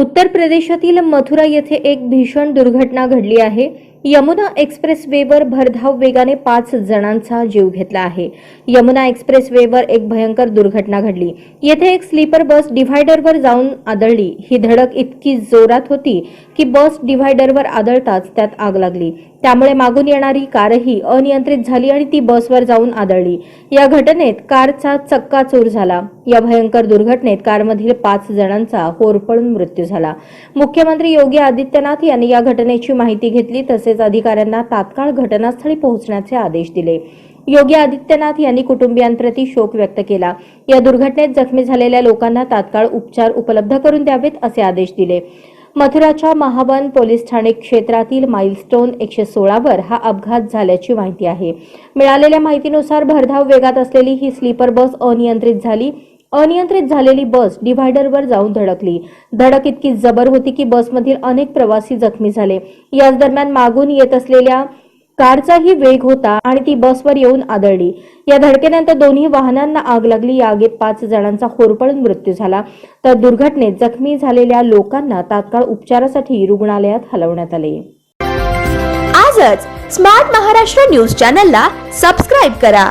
उत्तर प्रदेशातील मथुरा येथे एक भीषण दुर्घटना घडली आहे. यमुना एक्सप्रेस वेवर भरधाव वेगाने पाच जणांचा जीव घेतला आहे. यमुना एक्सप्रेस वेवर एक भयंकर दुर्घटना घडली. येथे एक स्लीपर बस डिव्हायडरवर जाऊन आदळली. ही धडक इतकी जोरात होती की बस डिव्हायडरवर आदळताच त्यात आग लागली. त्यामुळे मागून येणारी कारही अनियंत्रित झाली आणि ती बसवर जाऊन आदळली. या घटनेत कारचा चक्का चोर झाला. या भयंकर दुर्घटनेत कारमधील पाच जणांचा होरपळून मृत्यू झाला. मुख्यमंत्री योगी आदित्यनाथ यांनी या घटनेची माहिती घेतली तसेच अधिकाऱ्यांना तात्काळ घटनास्थळी पोहोचण्याचे आदेश दिले. योगी आदित्यनाथ यांनी कुटुंबियांप्रती शोक व्यक्त केला. या दुर्घटनेत जखमी झालेल्या लोकांना तात्काळ उपचार उपलब्ध करून द्यावेत असे आदेश दिले. मथुराच्या महाबन पोलीस ठाणे क्षेत्रातील माइलस्टोन एकशे सोळावर हा अपघात झाल्याची माहिती आहे. मिळालेल्या माहितीनुसार भरधाव वेगात असलेली ही स्लीपर बस अनियंत्रित झाली. अनियंत्रित झालेली बस डिव्हायडरवर जाऊन धडकली. धडक इतकी जबर होती की बसमधील अनेक प्रवासी जखमी झाले. याच दरम्यान मागून येत असलेल्या कारचाही वेग होता आणि ती बसवर येऊन आदळली. या धडकेनंतर दोन्ही वाहनांना आग लागली. या आगीत पाच जणांचा होरपळून मृत्यू झाला. तर दुर्घटनेत जखमी झालेल्या लोकांना तात्काळ उपचारासाठी रुग्णालयात हलवण्यात आले. आजच स्मार्ट महाराष्ट्र न्यूज चॅनलला सबस्क्राईब करा.